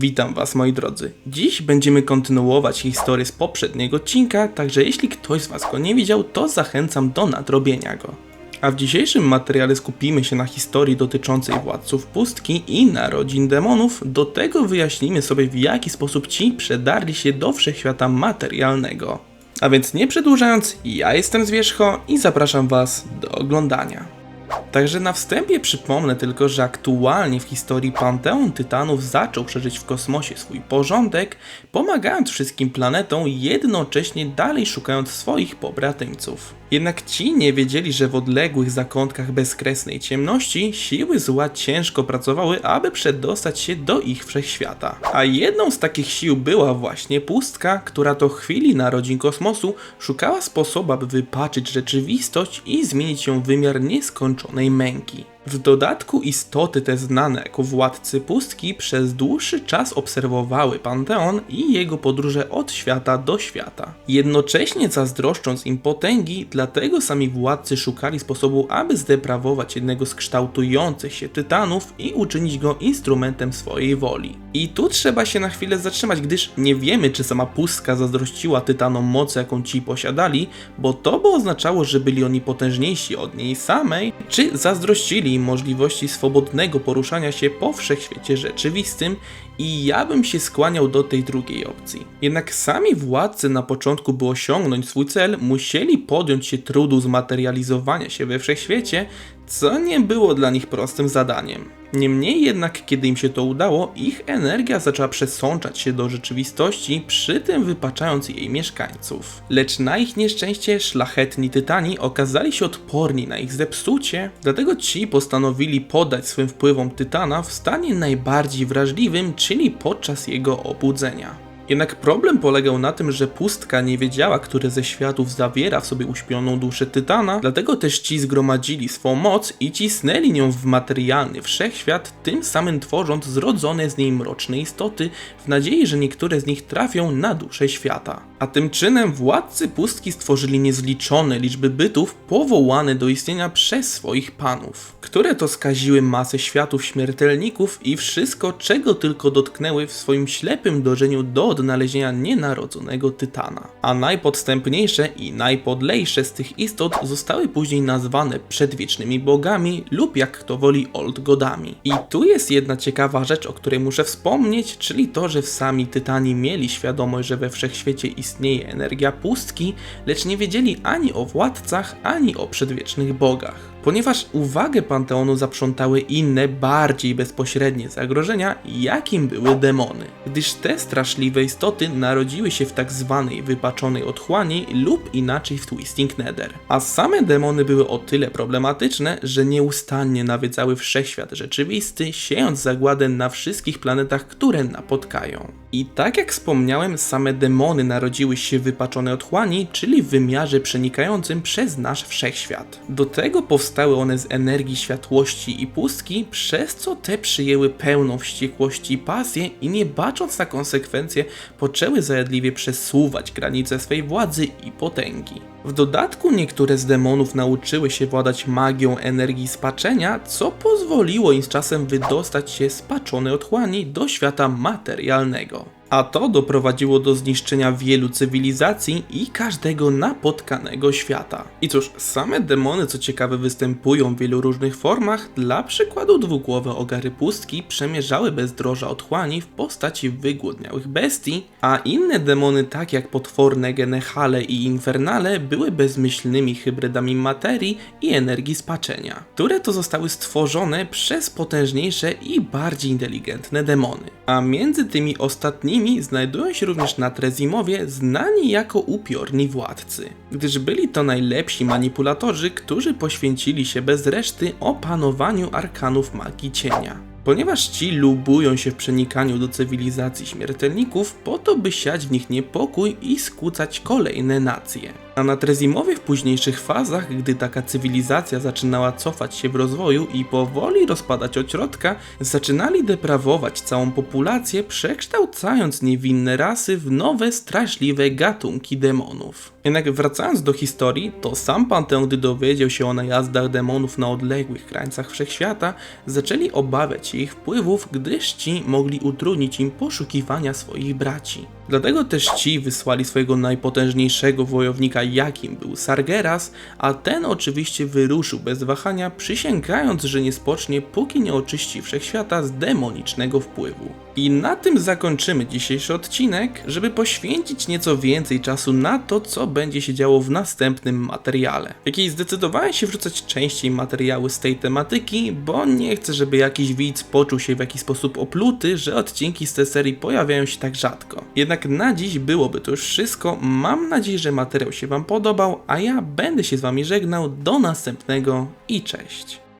Witam Was moi drodzy. Dziś będziemy kontynuować historię z poprzedniego odcinka, także jeśli ktoś z Was go nie widział, to zachęcam do nadrobienia go. A w dzisiejszym materiale skupimy się na historii dotyczącej władców pustki i narodzin demonów. Do tego wyjaśnimy sobie w jaki sposób ci przedarli się do wszechświata materialnego. A więc nie przedłużając, ja jestem Zwierzcho i zapraszam Was do oglądania. Także na wstępie przypomnę tylko, że aktualnie w historii Panteon Tytanów zaczął przeżyć w kosmosie swój porządek, pomagając wszystkim planetom, jednocześnie dalej szukając swoich pobratyńców. Jednak ci nie wiedzieli, że w odległych zakątkach bezkresnej ciemności siły zła ciężko pracowały, aby przedostać się do ich wszechświata. A jedną z takich sił była właśnie pustka, która to chwili narodzin kosmosu szukała sposobu, aby wypaczyć rzeczywistość i zmienić ją w wymiar nieskończonej męki. W dodatku istoty te znane jako władcy pustki przez dłuższy czas obserwowały Panteon i jego podróże od świata do świata. Jednocześnie zazdroszcząc im potęgi, dlatego sami władcy szukali sposobu, aby zdeprawować jednego z kształtujących się tytanów i uczynić go instrumentem swojej woli. I tu trzeba się na chwilę zatrzymać, gdyż nie wiemy, czy sama pustka zazdrościła tytanom mocy, jaką ci posiadali, bo to by oznaczało, że byli oni potężniejsi od niej samej, czy zazdrościli możliwości swobodnego poruszania się po wszechświecie rzeczywistym i ja bym się skłaniał do tej drugiej opcji. Jednak sami władcy na początku, by osiągnąć swój cel, musieli podjąć się trudu zmaterializowania się we wszechświecie, co nie było dla nich prostym zadaniem. Niemniej jednak, kiedy im się to udało, ich energia zaczęła przesączać się do rzeczywistości, przy tym wypaczając jej mieszkańców. Lecz na ich nieszczęście szlachetni tytani okazali się odporni na ich zepsucie, dlatego ci postanowili podać swym wpływom tytana w stanie najbardziej wrażliwym, czyli podczas jego obudzenia. Jednak problem polegał na tym, że pustka nie wiedziała, który ze światów zawiera w sobie uśpioną duszę Tytana, dlatego też ci zgromadzili swą moc i cisnęli nią w materialny wszechświat, tym samym tworząc zrodzone z niej mroczne istoty, w nadziei, że niektóre z nich trafią na duszę świata. A tym czynem władcy pustki stworzyli niezliczone liczby bytów powołane do istnienia przez swoich panów, które to skaziły masę światów śmiertelników i wszystko, czego tylko dotknęły w swoim ślepym dążeniu do odnalezienia nienarodzonego Tytana. A najpodstępniejsze i najpodlejsze z tych istot zostały później nazwane przedwiecznymi bogami lub jak kto woli old godami. I tu jest jedna ciekawa rzecz, o której muszę wspomnieć, czyli to, że sami Tytani mieli świadomość, że we wszechświecie istnieje energia pustki, lecz nie wiedzieli ani o władcach, ani o przedwiecznych bogach ponieważ uwagę Panteonu zaprzątały inne, bardziej bezpośrednie zagrożenia, jakim były demony. Gdyż te straszliwe istoty narodziły się w tak zwanej wypaczonej otchłani lub inaczej w Twisting Nether. A same demony były o tyle problematyczne, że nieustannie nawiedzały wszechświat rzeczywisty, siejąc zagładę na wszystkich planetach, które napotkają. I tak jak wspomniałem, same demony narodziły się w wypaczonej otchłani, czyli w wymiarze przenikającym przez nasz wszechświat. Do tego powstały one z energii światłości i pustki, przez co te przyjęły pełną wściekłości i pasję i nie bacząc na konsekwencje, poczęły zajadliwie przesuwać granice swej władzy i potęgi. W dodatku niektóre z demonów nauczyły się władać magią energii spaczenia, co pozwoliło im z czasem wydostać się z paczonej otchłani do świata materialnego a to doprowadziło do zniszczenia wielu cywilizacji i każdego napotkanego świata. I cóż, same demony co ciekawe występują w wielu różnych formach, dla przykładu dwugłowe ogary pustki przemierzały bezdroża otchłani w postaci wygłodniałych bestii, a inne demony tak jak potworne genehale i infernale były bezmyślnymi hybrydami materii i energii spaczenia, które to zostały stworzone przez potężniejsze i bardziej inteligentne demony. A między tymi ostatnimi nimi znajdują się również na Trezimowie znani jako upiorni władcy, gdyż byli to najlepsi manipulatorzy, którzy poświęcili się bez reszty opanowaniu arkanów magii cienia ponieważ ci lubują się w przenikaniu do cywilizacji śmiertelników po to, by siać w nich niepokój i skłócać kolejne nacje. A na Trezimowie w późniejszych fazach, gdy taka cywilizacja zaczynała cofać się w rozwoju i powoli rozpadać od środka, zaczynali deprawować całą populację, przekształcając niewinne rasy w nowe, straszliwe gatunki demonów. Jednak wracając do historii, to sam Panteon, gdy dowiedział się o najazdach demonów na odległych krańcach wszechświata, zaczęli obawiać się ich wpływów, gdyż ci mogli utrudnić im poszukiwania swoich braci. Dlatego też ci wysłali swojego najpotężniejszego wojownika, jakim był Sargeras, a ten oczywiście wyruszył bez wahania, przysięgając, że nie spocznie, póki nie oczyści wszechświata z demonicznego wpływu. I na tym zakończymy dzisiejszy odcinek, żeby poświęcić nieco więcej czasu na to, co będzie się działo w następnym materiale. Jakiej zdecydowałem się wrzucać częściej materiały z tej tematyki, bo nie chcę, żeby jakiś widz poczuł się w jakiś sposób opluty, że odcinki z tej serii pojawiają się tak rzadko. Jednak na dziś byłoby to już wszystko. Mam nadzieję, że materiał się Wam podobał, a ja będę się z Wami żegnał. Do następnego i cześć.